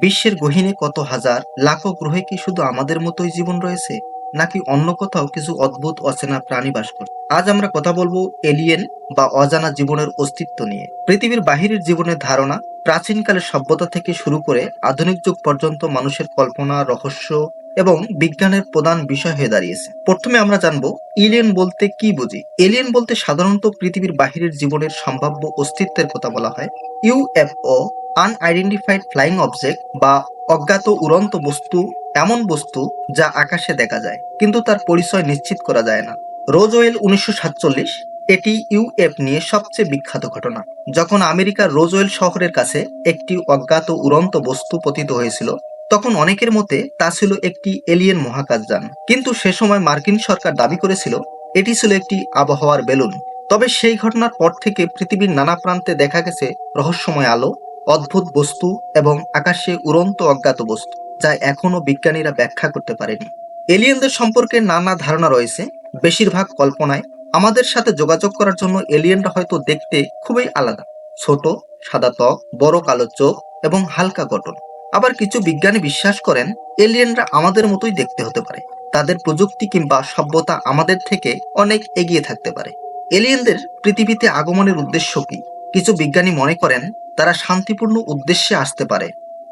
বিশ্বের গহীনে কত হাজার, লাখো গ্রহে কি শুধু আমাদের মতোই জীবন রয়েছে? নাকি অন্য কোথাও কিছু অদ্ভুত, অচেনা প্রাণী বাস করে? আজ আমরা কথা বলব এলিয়েন বা অজানা জীবনের অস্তিত্ব নিয়ে। পৃথিবীর বাহিরের জীবনের ধারণা প্রাচীনকালের সভ্যতা থেকে শুরু করে আধুনিক যুগ পর্যন্ত মানুষের কল্পনা, রহস্য এবং বিজ্ঞানের প্রধান বিষয় হয়ে দাঁড়িয়েছে। প্রথমে আমরা জানব, এলিয়েন বলতে কি বুঝি? এলিয়েন বলতে সাধারণত পৃথিবীর বাহিরের জীবনের সম্ভাব্য অস্তিত্বের কথা বলা হয়। ইউএফও আনআইডেন্টিফাইড ফ্লাইং অবজেক্ট বা অজ্ঞাত উড়ন্ত বস্তু, এমন বস্তু যা আকাশে দেখা যায়, কিন্তু তার পরিচয় নিশ্চিত করা যায় না। রোজওয়েল উনিশশো সাতচল্লিশ, এটি ইউএফ নিয়ে সবচেয়ে বিখ্যাত ঘটনা। যখন আমেরিকার রোজওয়েল শহরের কাছে একটি অজ্ঞাত উড়ন্ত বস্তু পতিত হয়েছিল তখন অনেকের মতে তা ছিল একটি এলিয়েন মহাকাশযান কিন্তু সে সময় মার্কিন সরকার দাবি করেছিল, এটি ছিল একটি আবহাওয়ার বেলুন। তবে সেই ঘটনার পর থেকে পৃথিবীর নানা প্রান্তে দেখা গেছে রহস্যময় আলো, অদ্ভুত বস্তু এবং আকাশে উড়ন্ত অজ্ঞাত বস্তু, যা এখনও বিজ্ঞানীরা ব্যাখ্যা করতে পারেনি। এলিয়েনদের সম্পর্কে নানা ধারণা রয়েছে। বেশিরভাগ কল্পনায় আমাদের সাথে যোগাযোগ করার জন্য এলিয়েনরা হয়তো দেখতে খুবই আলাদা। ছোট, সাদা ত্বক, বড় কালো চোখ এবং হালকা গঠন আবার কিছু বিজ্ঞানী বিশ্বাস করেন, এলিয়েনরা আমাদের মতোই দেখতে হতে পারে। তাদের প্রযুক্তি কিংবা সভ্যতা আমাদের থেকে অনেক এগিয়ে থাকতে পারে। এলিয়েনদের পৃথিবীতে আগমনের উদ্দেশ্য কি? কিছু বিজ্ঞানী মনে করেন, তারা শান্তিপূর্ণ উদ্দেশ্যে আসতে পারে,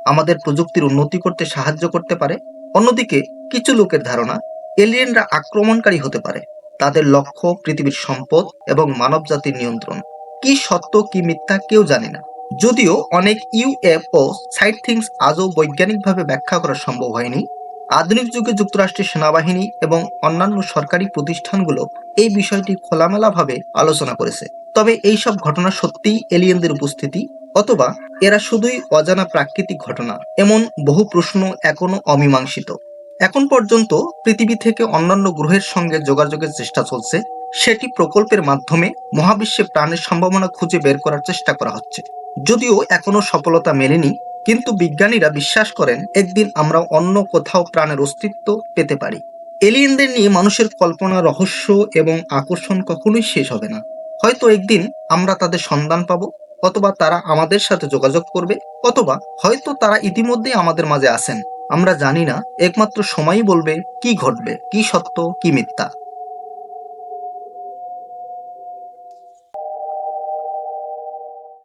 আমাদের প্রযুক্তির উন্নতি করতে সাহায্য করতে পারে। অন্যদিকে, কিছু লোকের ধারণা, এলিয়েনরা আক্রমণকারী হতে পারে, তাদের লক্ষ্য, পৃথিবীর সম্পদ এবং মানবজাতির নিয়ন্ত্রণ। কি সত্য, কি মিথ্যা কেউ জানে না। যদিও অনেক ইউএফও সাইট থিংস আজও বৈজ্ঞানিকভাবে ব্যাখ্যা করা সম্ভব হয়নি। আধুনিক যুগে যুক্তরাষ্ট্রের সেনাবাহিনী এবং অন্যান্য সরকারি প্রতিষ্ঠানগুলো এই বিষয়টি খোলামেলাভাবে আলোচনা করেছে। তবে এই সব ঘটনা সত্যিই এলিয়েনদের উপস্থিতি অথবা এরা শুধুই অজানা প্রাকৃতিক ঘটনা, এমন বহু প্রশ্ন এখনও অমীমাংসিত। এখন পর্যন্ত পৃথিবী থেকে অন্যান্য গ্রহের সঙ্গে যোগাযোগের চেষ্টা চলছে। সেটি প্রকল্পের মাধ্যমে মহাবিশ্বে প্রাণের সম্ভাবনা খুঁজে বের করার চেষ্টা করা হচ্ছে। যদিও এখনও সফলতা মেলেনি, কিন্তু বিজ্ঞানীরা বিশ্বাস করেন একদিন আমরা অন্য কোথাও প্রাণের অস্তিত্ব পেতে পারি। এলিয়েনদের নিয়ে মানুষের কল্পনা, রহস্য এবং আকর্ষণ কখনোই শেষ হবে না। হয়তো একদিন আমরা তাদের সন্ধান পাবো, অথবা তারা আমাদের সাথে যোগাযোগ করবে, অথবা হয়তো তারা ইতিমধ্যেই আমাদের মাঝে আছেন। আমরা জানি না, একমাত্র সময়ই বলবে কি ঘটবে, কি সত্য, কি মিথ্যা।